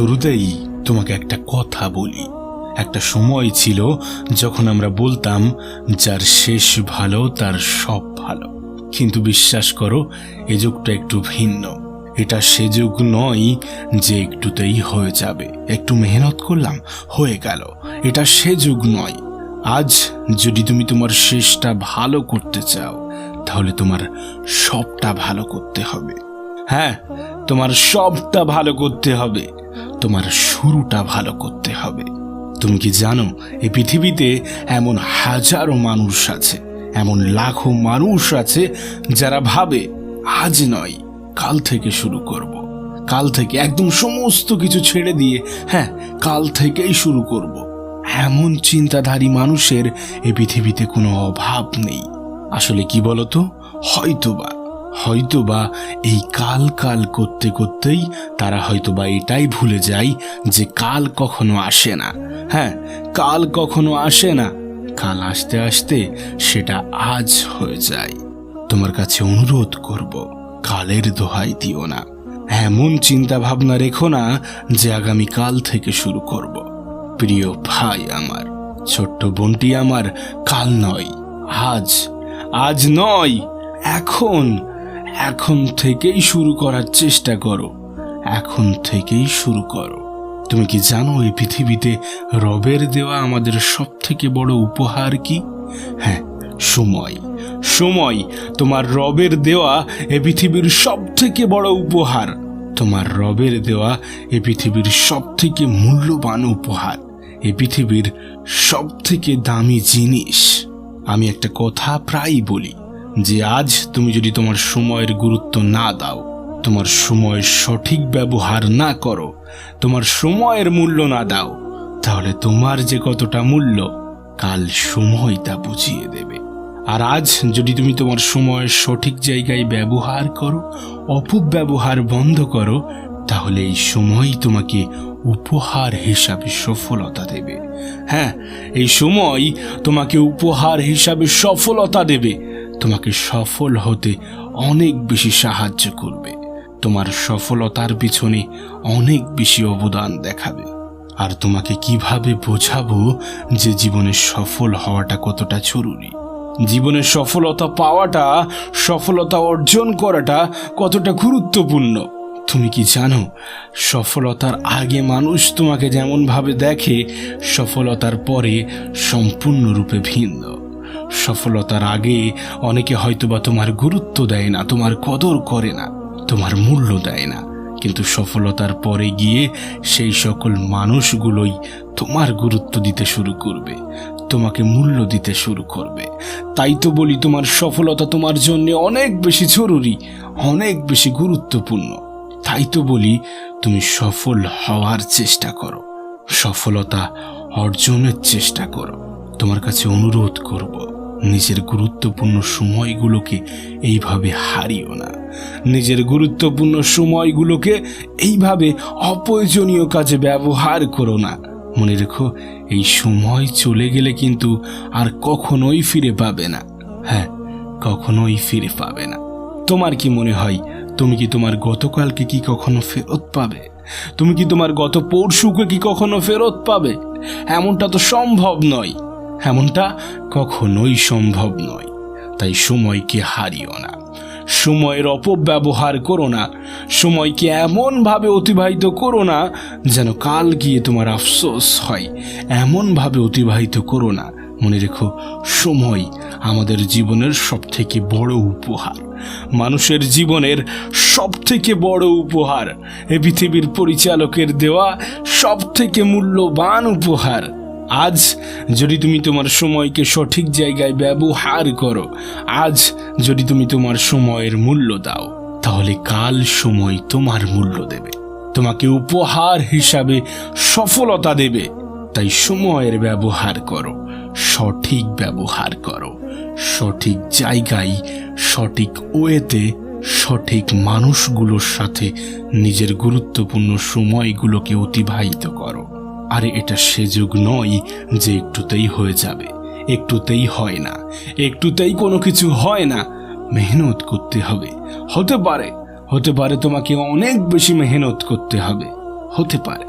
শুরুতেই তোমাকে একটা কথা বলি। একটা সময় ছিল যখন আমরা বলতাম, যার শেষ ভালো, তার সব ভালো। কিন্তু বিশ্বাস করো, এ যুগটা একটু ভিন্ন। এটা সে যুগ নয় যে একটুতেই হয়ে যাবে। একটু মেহনত করলাম, হয়ে গেল। এটা সে যুগ নয়। আজ যদি তুমি তোমার শেষটা ভালো করতে চাও, তাহলে তোমার সবটা ভালো করতে হবে। হ্যাঁ তোমার সবটা ভালো করতে হবে। তোমার শুরুটা ভালো করতে হবে তুমি কি জানো এই পৃথিবীতে এমন হাজারো মানুষ আছে, এমন লাখো মানুষ আছে যারা ভাবে, আজ নয়, কাল থেকে শুরু করব। কাল থেকে একদম সমস্ত কিছু ছেড়ে দিয়ে হ্যাঁ কাল থেকেই শুরু করব। এমন চিন্তাধারী মানুষের এই পৃথিবীতে কোনো অভাব নেই আসলে কি বলতো হয়তোবা হয়তোবা এই কাল কাল করতে করতেই তারা হয়তোবা এটাই ভুলে যায় যে কাল কখনো আসে না। হ্যাঁ কাল কখনো আসে না। কাল আসতে আসতে সেটা আজ হয়ে যায়। তোমার কাছে অনুরোধ করব, কালের দোহাই দিও না। এমন চিন্তা ভাবনা রেখো না যে আগামী কাল থেকে শুরু করব। প্রিয় ভাই আমার, ছোট্ট বোনটি আমার, কাল নয়, আজ আজ নয়, এখন এখন থেকেই শুরু করার চেষ্টা করো। এখন থেকেই শুরু করো। তুমি কি জানো এই পৃথিবীতে রবের দেওয়া আমাদের সব থেকে বড় উপহার কি? হ্যাঁ সময়। সময় তোমার রবের দেওয়া এ পৃথিবীর সব থেকে বড় উপহার। তোমার রবের দেওয়া এ পৃথিবীর সব থেকে মূল্যবান উপহার। এ পৃথিবীর সব থেকে দামি জিনিস। আমি একটা কথা প্রায়ই বলি যে আজ তুমি যদি তোমার সময়ের গুরুত্ব না দাও, তোমার সময়ের সঠিক ব্যবহার না করো, তোমার সময়ের মূল্য না দাও, তাহলে তোমার যে কতটা মূল্য, কাল সময় তা বুঝিয়ে দেবে। আর আজ যদি তুমি তোমার সময়ের সঠিক জায়গায় ব্যবহার করো অপব্যবহার বন্ধ করো, তাহলে এই সময় তোমাকে উপহার হিসাবে সফলতা দেবে। হ্যাঁ এই সময় তোমাকে উপহার হিসাবে সফলতা দেবে। তোমাকে সফল হতে অনেক বেশি সাহায্য করবে। তোমার সফলতার পিছনে অনেক বেশি অবদান দেখাবে। আর তোমাকে কীভাবে বোঝাবো যে জীবনে সফল হওয়াটা কতটা জরুরি? জীবনে সফলতা পাওয়াটা, সফলতা অর্জন করাটা কতটা গুরুত্বপূর্ণ? তুমি কি জানো, সফলতার আগে মানুষ তোমাকে যেমনভাবে দেখে, সফলতার পরে সম্পূর্ণরূপে ভিন্ন। সফলতার আগে অনেকে হয়তোবা তোমার গুরুত্ব দেয় না, তোমার কদর করে না, তোমার মূল্য দেয় না। কিন্তু সফলতার পরে গিয়ে সেই সকল মানুষগুলোই তোমার গুরুত্ব দিতে শুরু করবে, তোমাকে মূল্য দিতে শুরু করবে। তাই তো বলি তোমার সফলতা তোমার জন্য অনেক বেশি জরুরি, অনেক বেশি গুরুত্বপূর্ণ। তাই তো বলি তুমি সফল হওয়ার চেষ্টা করো, সফলতা অর্জনের চেষ্টা করো। তোমার কাছে অনুরোধ করব। নিজের গুরুত্বপূর্ণ সময়গুলোকে এইভাবে হারিও না। নিজের গুরুত্বপূর্ণ সময়গুলোকে এইভাবে অপ্রয়োজনীয় কাজে ব্যবহার করো না। মনে রেখো, এই সময় চলে গেলে কিন্তু আর কখনোই ফিরে পাবে না। হ্যাঁ কখনোই ফিরে পাবে না। তোমার কি মনে হয়, তুমি কি তোমার গতকালকে কি কখনো ফেরত পাবে? তুমি কি তোমার গত পরশুকে কি কখনো ফেরত পাবে? এমনটা তো সম্ভব নয়। এমনটা কখনোই সম্ভব নয়। তাই সময়কে হারিও না। সময়ের অপব্যবহার করো না। সময়কে এমনভাবে অতিবাহিত করো না যেন কাল গিয়ে তোমার আফসোস হয়। এমনভাবে অতিবাহিত করো না। মনে রেখো, সময় আমাদের জীবনের সব থেকে বড় উপহার। মানুষের জীবনের সব থেকে বড় উপহার। এ পৃথিবীর পরিচালকের দেওয়া সব থেকে মূল্যবান উপহার। আজ যদি তুমি তোমার সময়কে সঠিক জায়গায় ব্যবহার করো, আজ যদি তুমি তোমার সময়ের মূল্য দাও, তাহলে কাল সময় তোমার মূল্য দেবে। তোমাকে উপহার হিসাবে সফলতা দেবে। তাই সময়ের ব্যবহার করো, সঠিক ব্যবহার করো। সঠিক জায়গায়, সঠিক ওয়েতে, সঠিক মানুষগুলোর সাথে নিজের গুরুত্বপূর্ণ সময়গুলোকে অতিবাহিত করো। আরে এটা সে যুগ নয় যে একটুতেই হয়ে যাবে। একটুতেই হয় না। একটুতেই কোনো কিছু হয় না। মেহনত করতে হবে। হতে পারে। হতে পারে তোমাকে অনেক বেশি মেহনত করতে হবে। হতে পারে।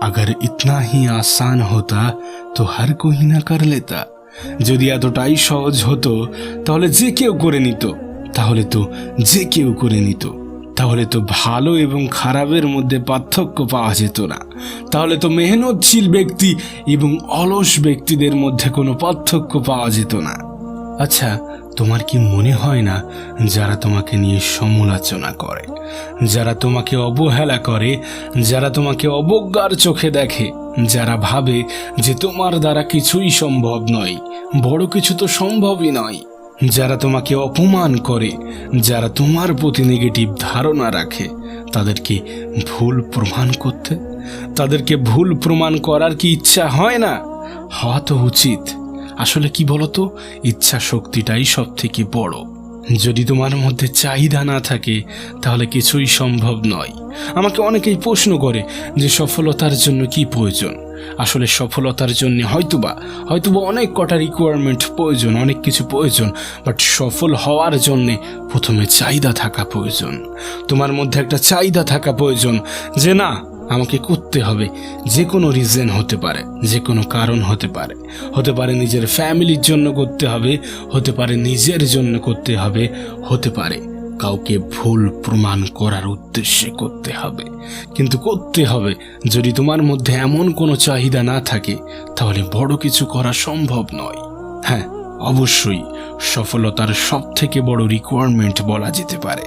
আগার ইতনা হি আসান হতা, তো হার কোহি না কার লেতা। যদি এতটাই সহজ হতো, তাহলে যে কেউ করে নিত, তাহলে তো যে কেউ করে নিত। তাহলে তো ভালো এবং খারাপের মধ্যে পার্থক্য পাওয়া যেত না। তাহলে তো মেহনতশীল ব্যক্তি এবং অলস ব্যক্তিদের মধ্যে কোনো পার্থক্য পাওয়া যেত না। আচ্ছা তোমার কি মনে হয় না যারা তোমাকে নিয়ে সমালোচনা করে, যারা তোমাকে অবহেলা করে, যারা তোমাকে অবজ্ঞার চোখে দেখে, যারা ভাবে যে তোমার দ্বারা কিছুই সম্ভব নয়, বড় কিছু তো সম্ভবই নয়? যারা তোমাকে অপমান করে, যারা তোমার প্রতি নেগেটিভ ধারণা রাখে, তাদেরকে ভুল প্রমাণ করতে, তাদেরকে ভুল প্রমাণ করার কি ইচ্ছা হয় না? হওয়া তো উচিত। আসলে কি বলতো? ইচ্ছা শক্তিটাই সব থেকে বড়। যদি তোমার মধ্যে চাহিদা না থাকে, তাহলে কিছুই সম্ভব নয়। আমাকে অনেকেই প্রশ্ন করে যে সফলতার জন্য কি প্রয়োজন? আসলে সফলতার জন্য হয়তোবা হয়তোবা অনেক কটা রিকোয়ারমেন্ট প্রয়োজন, অনেক কিছু প্রয়োজন বাট সফল হওয়ার জন্যে প্রথমে চাহিদা থাকা প্রয়োজন। তোমার মধ্যে একটা চাহিদা থাকা প্রয়োজন যে না, আমাকে করতে হবে। যে কোনো রিজন হতে পারে, যে কোনো কারণ হতে পারে। হতে পারে নিজের ফ্যামিলির জন্য করতে হবে, হতে পারে নিজের জন্য করতে হবে, হতে পারে। কাউকে ভুল প্রমাণ করার উদ্দেশ্যে করতে হবে। কিন্তু করতে হবে। যদি তোমার মধ্যে এমন কোনো চাহিদা না থাকে, তাহলে বড় কিছু করা সম্ভব নয়। হ্যাঁ অবশ্যই সফলতার সব থেকে বড় রিকোয়ারমেন্ট বলা যেতে পারে।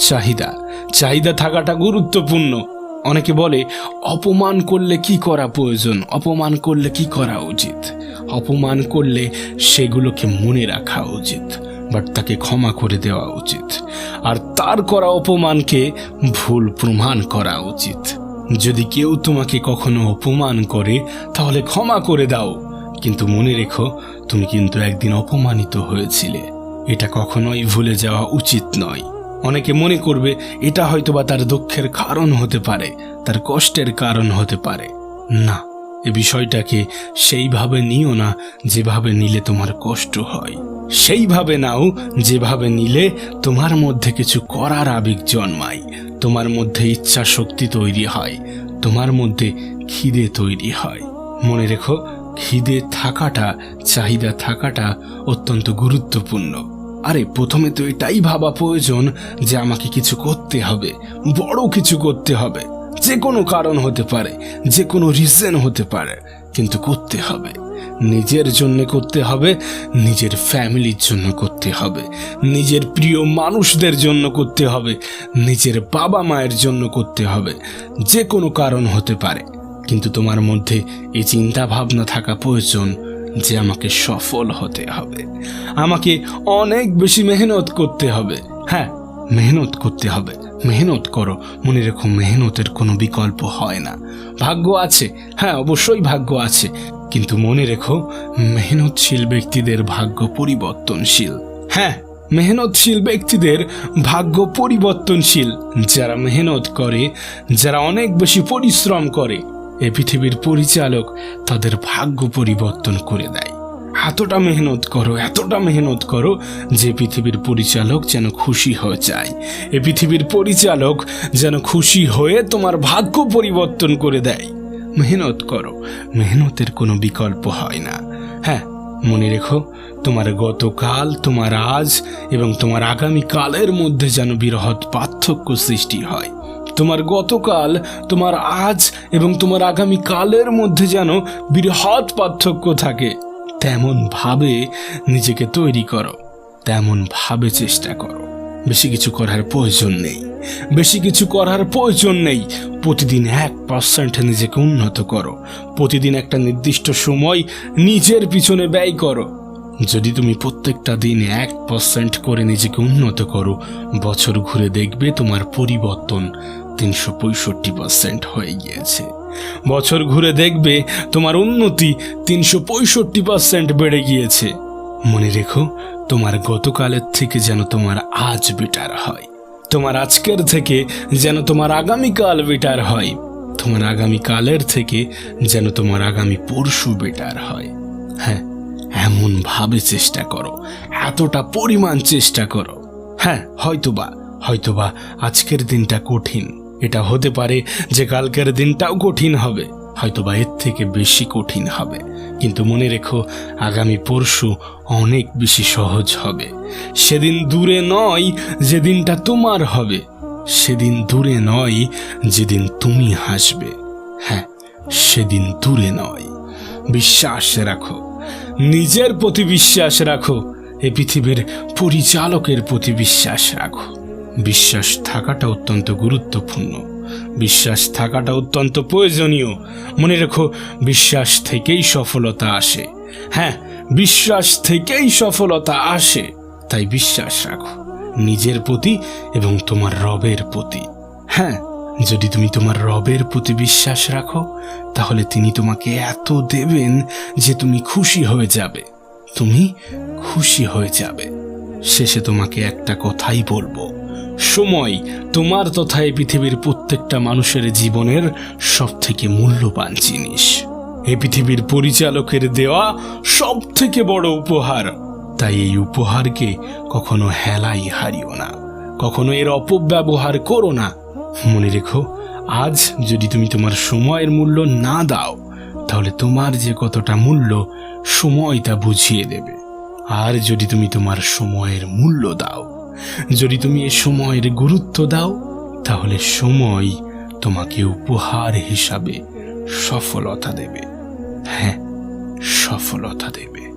চাহিদা। চাহিদা থাকাটা গুরুত্বপূর্ণ। অনেকে বলে, অপমান করলে কি করা প্রয়োজন? অপমান করলে কি করা উচিত? অপমান করলে সেগুলোকে মনে রাখা উচিত। বাট তাকে ক্ষমা করে দেওয়া উচিত। আর তার করা অপমানকে ভুল প্রমাণ করা উচিত। যদি কেউ তোমাকে কখনো অপমান করে, তাহলে ক্ষমা করে দাও। কিন্তু মনে রেখো, তুমি কিন্তু একদিন অপমানিত হয়েছিলে। এটা কখনোই ভুলে যাওয়া উচিত নয়। অনেকে মনে করবে, এটা হয়তোবা তার দুঃখের কারণ হতে পারে, তার কষ্টের কারণ হতে পারে। না। এ বিষয়টাকে সেইভাবে নিও না যেভাবে নিলে তোমার কষ্ট হয়। সেইভাবে নাও যেভাবে নিলে তোমার মধ্যে কিছু করার আবেগ জন্মায়। তোমার মধ্যে ইচ্ছা শক্তি তৈরি হয়। তোমার মধ্যে খিদে তৈরি হয়। মনে রেখো, খিদে থাকাটা, চাহিদা থাকাটা অত্যন্ত গুরুত্বপূর্ণ। আরে, প্রথমে তো এটাই ভাবা প্রয়োজন যে আমাকে কিছু করতে হবে, বড় কিছু করতে হবে। যে কোনো কারণ হতে পারে যে কোনো রিজন হতে পারে, কিন্তু করতে হবে। নিজের জন্য করতে হবে, নিজের ফ্যামিলির জন্য করতে হবে, নিজের প্রিয় মানুষদের জন্য করতে হবে, নিজের বাবা মায়ের জন্য করতে হবে যে কোনো কারণ হতে পারে। কিন্তু তোমার মধ্যে এই চিন্তা ভাবনা থাকা প্রয়োজন যে আমাকে সফল হতে হবে। আমাকে অনেক বেশি মেহনত করতে হবে। হ্যাঁ মেহনত করতে হবে। মেহনত করো। মনে রেখো, মেহনতের কোনো বিকল্প হয় না। ভাগ্য আছে। হ্যাঁ অবশ্যই ভাগ্য আছে। কিন্তু মনে রেখো, মেহনতশীল ব্যক্তিদের ভাগ্য পরিবর্তনশীল। হ্যাঁ মেহনতশীল ব্যক্তিদের ভাগ্য পরিবর্তনশীল। যারা মেহনত করে, যারা অনেক বেশি পরিশ্রম করে, এ পৃথিবীর পরিচালক তাদের ভাগ্য পরিবর্তন করে দেয়। এতটা মেহনত করো, এতটা মেহনত করো যে পৃথিবীর পরিচালক যেন খুশি হয়ে যায়। এ পৃথিবীর পরিচালক যেন খুশি হয়ে তোমার ভাগ্য পরিবর্তন করে দেয়। মেহনত করো, মেহনতের কোনো বিকল্প হয় না। হ্যাঁ মনে রেখো, তোমার গতকাল, তোমার আজ এবং তোমার আগামী কালের মধ্যে যেন বিরহৎ পার্থক্য সৃষ্টি হয়। তোমার গতকাল, তোমার আজ এবং তোমার আগামী কালের মধ্যে যেন বৃহৎ পার্থক্য থাকে। তেমন ভাবে নিজেকে তৈরি করো তেমন ভাবে চেষ্টা করো। বেশি কিছু করার প্রয়োজন নেই, বেশি কিছু করার প্রয়োজন নেই। প্রতিদিন এক পার্সেন্ট নিজেকে উন্নত করো, প্রতিদিন একটা নির্দিষ্ট সময় নিজের পিছনে ব্যয় করো। যদি তুমি প্রত্যেকটা দিন এক পার্সেন্ট করে নিজেকে উন্নত করো, বছর ঘুরে দেখবে তোমার পরিবর্তন তিনশো পঁয়ষট্টি পার্সেন্ট হয়ে গিয়েছে। বছর ঘুরে দেখবে তোমার উন্নতি তিনশো পঁয়ষট্টি পার্সেন্ট বেড়ে গিয়েছে। মনে রেখো, তোমার গতকালের থেকে যেন তোমার আজ বেটার হয়। তোমার আজকের থেকে যেন তোমার আগামীকাল বেটার হয়। তোমার আগামীকালের থেকে যেন তোমার আগামী পরশু বেটার হয়। হ্যাঁ এমন ভাবে চেষ্টা করো। এতটা পরিমাণ চেষ্টা করো। হ্যাঁ হয়তোবা হয়তোবা আজকের দিনটা কঠিন। এটা হতে পারে যে কালকের দিনটাও কঠিন হবে হয়তো বা এর থেকে বেশি কঠিন হবে। কিন্তু মনে রেখো, আগামী পরশু অনেক বেশি সহজ হবে। সেদিন দূরে নয় যেদিনটা তোমার হবে, সেদিন দূরে নয় যেদিন তুমি হাসবে। হ্যাঁ সেদিন দূরে নয়। বিশ্বাস রাখো, নিজের প্রতি বিশ্বাস রাখো, এ পৃথিবীর পরিচালকের প্রতি বিশ্বাস রাখো। বিশ্বাস থাকাটা অত্যন্ত গুরুত্বপূর্ণ। বিশ্বাস থাকাটা অত্যন্ত প্রয়োজনীয়। মনে রেখো, বিশ্বাস থেকেই সফলতা আসে। হ্যাঁ বিশ্বাস থেকেই সফলতা আসে। তাই বিশ্বাস রাখো, নিজের প্রতি এবং তোমার রবের প্রতি। হ্যাঁ যদি তুমি তোমার রবের প্রতি বিশ্বাস রাখো, তাহলে তিনি তোমাকে এত দেবেন যে তুমি খুশি হয়ে যাবে। তুমি খুশি হয়ে যাবে। শেষে তোমাকে একটা কথাই বলব। সময় তোমার তথা এই পৃথিবীর প্রত্যেকটা মানুষের জীবনের সব থেকে মূল্যবান জিনিস। এই পৃথিবীর পরিচালকের দেওয়া সব থেকে বড় উপহার। তাই এই উপহারকে কখনো হেলাই হারিও না, কখনো এর অপব্যবহার করো না। মনে রেখো, আজ যদি তুমি তোমার সময়ের মূল্য না দাও, তাহলে তোমার যে কতটা মূল্য, সময় তা বুঝিয়ে দেবে। আর যদি তুমি তোমার সময়ের মূল্য দাও যদি তুমি এ সময়ের গুরুত্ব দাও, তাহলে সময় তোমাকে উপহার হিসাবে সফলতা দেবে। হ্যাঁ সফলতা দেবে।